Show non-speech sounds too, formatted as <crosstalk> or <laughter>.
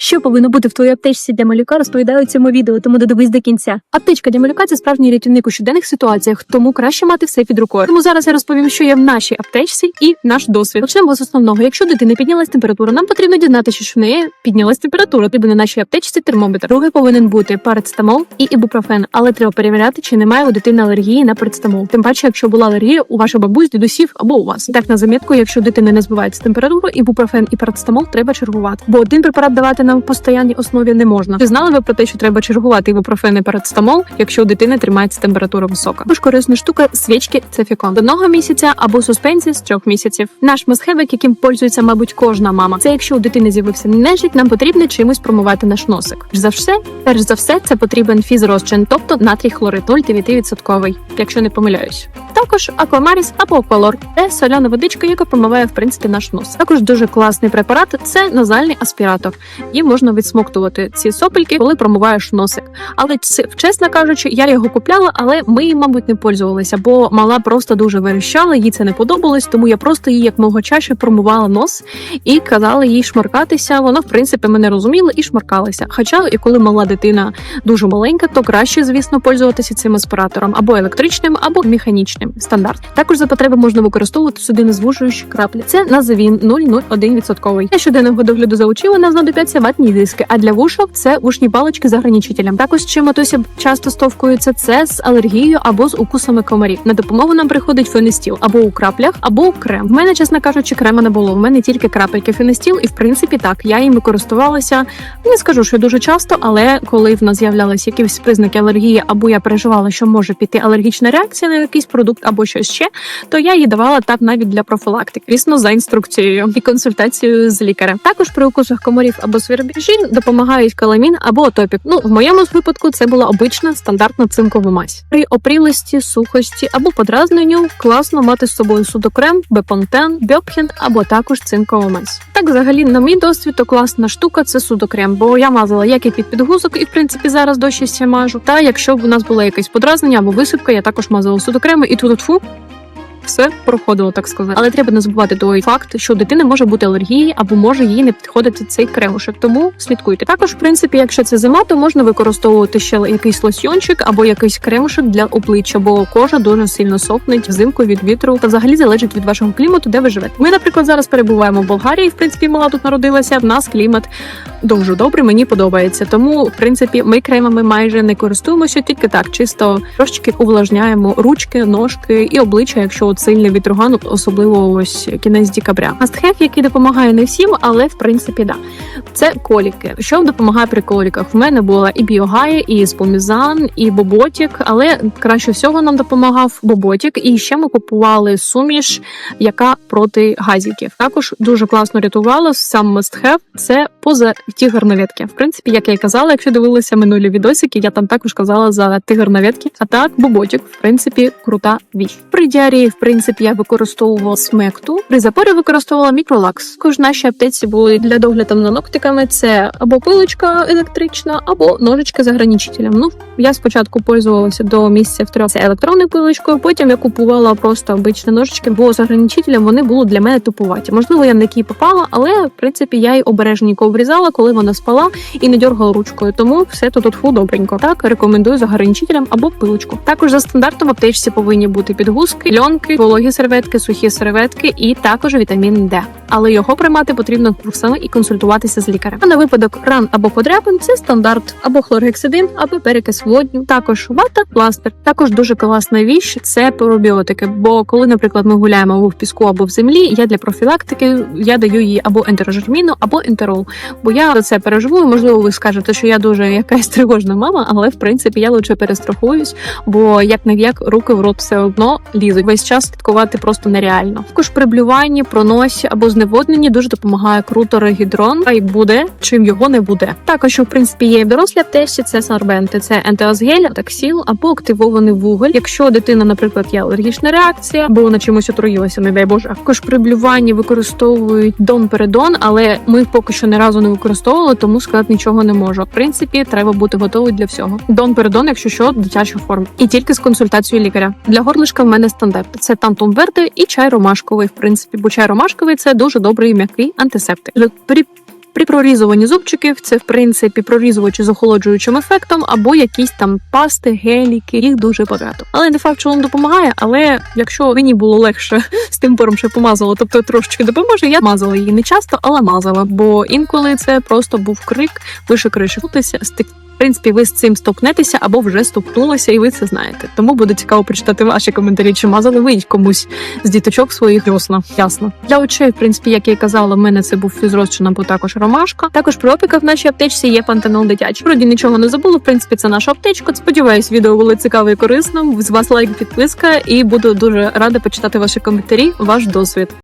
Що повинно бути в твоїй аптечці для малюка, розповідаю у цьому відео, тому додивись до кінця. Аптечка для малюка це справжній рятівник у щоденних ситуаціях, тому краще мати все під рукою. Тому зараз я розповім, що є в нашій аптечці і наш досвід. Почнемо з основного. Якщо у дитини піднялась температура, нам потрібно дізнатися, що в неї піднялась температура. Потрібно на нашій аптечці термометр. Другий повинен бути парацетамол і ібупрофен, але треба перевіряти, чи немає у дитини алергії на парацетамол. Тим паче, якщо була алергія у вашої бабусь, дідусів або у вас. Так на замітку, якщо дитина не збивається температуру, ібупрофен і парацетамол треба чергувати, бо один препарат давати на постійній основі не можна. Чи знали ви про те, що треба чергувати ібупрофен і парацетамол, якщо у дитини тримається температура висока? Також корисна штука свічки цефікон з одного місяця або суспензії з трьох місяців. Наш масхевик, яким пользується, мабуть, кожна мама. Це якщо у дитини з'явився нежить, нам потрібно чимось промивати наш носик. За все, перш за все, це потрібен фізрозчин, тобто натрій хлорид 0,9%, якщо не помиляюсь. Також аквамаріс або аквалор це соляна водичка, яка промиває в принципі наш нос. Також дуже класний препарат це назальний аспіратор. Їм можна відсмоктувати ці сопельки, коли промиваєш носик. Але чесно кажучи, я його купляла, але ми їм, мабуть, не пользувалися, бо мала просто дуже верещала, їй це не подобалось, тому я просто їй як мого чаще промивала нос і казала їй шмаркатися. Вона, в принципі, мене розуміла і шмаркалася. Хоча, і коли мала дитина дуже маленька, то краще, звісно, пользуватися цим аспіратором або електричним, або механічним стандарт. Також за потреби можна використовувати судинозвужуючі краплі. Це назовін 0,01%. Для щоденного догляду за очима нам знадобляться ватні диски, а для вушок це вушні палички з ограничителем. Також чим матуся часто стовкується це з алергією або з укусами комарів. На допомогу нам приходить фенестіл або у краплях, або крем. В мене, чесно кажучи, крема не було. В мене тільки крапельки фенестіл, і в принципі так я їм користувалася. Не скажу, що дуже часто, але коли в нас з'являлися якісь признаки алергії, або я переживала, що може піти алергічна реакція на якийсь продукт або щось ще, то я її давала так навіть для профілактики, звісно, за інструкцією і консультацією з лікарем. Також при укусах комарів або свіробіжін допомагають каламін або отопік. Ну в моєму випадку це була обична стандартна цинкова мазь. При опрілості, сухості або подразненню класно мати з собою судокрем, бепонтен, бьопхен або також цинкова мазь. Так, взагалі, на мій досвід, то класна штука це судокрем, бо я мазала як і під підгузок, і в принципі зараз дощі мажу. Та якщо б у нас було якесь подразнення або висипка, я також мазала судокреми і тут фу. Все проходило, так сказати. Але треба не забувати той факт, що у дитини може бути алергії або може їй не підходити цей кремушек. Тому слідкуйте. Також, в принципі, якщо це зима, то можна використовувати ще якийсь лосьйончик або якийсь кремушек для обличчя, бо кожа дуже сильно сохне взимку від вітру. Та взагалі залежить від вашого клімату, де ви живете. Ми, наприклад, зараз перебуваємо в Болгарії. В принципі, мала тут народилася. В нас клімат дуже добрий, мені подобається. Тому, в принципі, ми кремами майже не користуємося, тільки так, чисто трошечки увлажняємо ручки, ножки і обличчя, якщо от сильний вітроган, особливо ось кінець декабря. Мастхев, який допомагає не всім, але в принципі да. Це коліки. Що допомагає при коліках? В мене була і біогая, і спомізан, і боботік, але краще всього нам допомагав боботік. І ще ми купували суміш, яка проти газіків. Також дуже класно рятувала сам мастхев. Це поза тігр-навітки. В принципі, як я й казала, якщо дивилися минулі відосики, я там також казала за тигр-навітки. А так, боботік, в принципі, крута віч. При діарії, в принципі, я використовувала смекту. При запорі використовувала мікролакс. Також в нашій аптеці були для догляду за ногтиками. Це або пилочка електрична, або ножички з ограничителем. Ну я спочатку пользувалася до місця в трьох електронною пилочкою. Потім я купувала просто обичні ножички, бо з ограничителем вони були для мене тупуваті. Можливо, я на які попала, але в принципі я й обережненько обрізала, коли вона спала і не дергала ручкою. Тому все тут фу добренько. Так рекомендую з ограничителем або пилочку. Також за стандартом в аптечці повинні бути підгузки, льонки, вологі серветки, сухі серветки і також вітамін Д. Але його приймати потрібно саме і консультуватися з лікарем. А на випадок ран або подряпин це стандарт або хлоргексидин, або перекис водню. Також вата, пластир. Також дуже класна віч це пробіотики. Бо коли, наприклад, ми гуляємо в піску, або в землі, я для профілактики я даю їй або ентерожерміну, або ентерол. Бо я за це переживу. Можливо, ви скажете, що я дуже якась тривожна мама, але в принципі я лише перестрахуюсь, бо як не як руки в рот все одно лізуть. Весь час слідкувати просто нереально. Також при блюванні, проносі або зневодненні дуже допомагає круто регідрон, а й буде чим його не буде. Також в принципі є і в дорослій аптечці, це сорбенти, це ентеозгель, таксіл або активований вуголь. Якщо дитина, наприклад, є алергічна реакція, або вона чимось отруїлася, не дай Боже. Також при блюванні використовують дон-передон, але ми поки що не разу не використовували, тому сказати нічого не можу. В принципі, треба бути готовий для всього. Дон-передон, якщо що, дитяча форма, і тільки з консультацією лікаря. Для горлишка в мене стандарт. Це тантум верде і чай ромашковий. В принципі, бо чай ромашковий це дуже добрий м'який антисептик. При При прорізуванні зубчиків це в принципі прорізувачі з охолоджуючим ефектом або якісь там пасти, геліки, їх дуже багато. Але не факт, що вам допомагає. Але якщо мені було легше <laughs> з тим пором, що помазала, тобто трошечки допоможе, я мазала її не часто, але мазала, бо інколи це просто був крик, вище криші. стик. В принципі, ви з цим столкнетеся або вже столкнулися, і ви це знаєте. Тому буде цікаво прочитати ваші коментарі, чи мазали ви комусь з діточок своїх ясно. Ясно. Для очей, в принципі, як я й казала, в мене це був фізрозчин або також ромашка. Також при опіках в нашій аптечці є пантенол дитячий. Вроді нічого не забула. В принципі, це наша аптечка. Сподіваюсь, відео було цікаве і корисно. З вас лайк, підписка, і буду дуже рада почитати ваші коментарі, ваш досвід.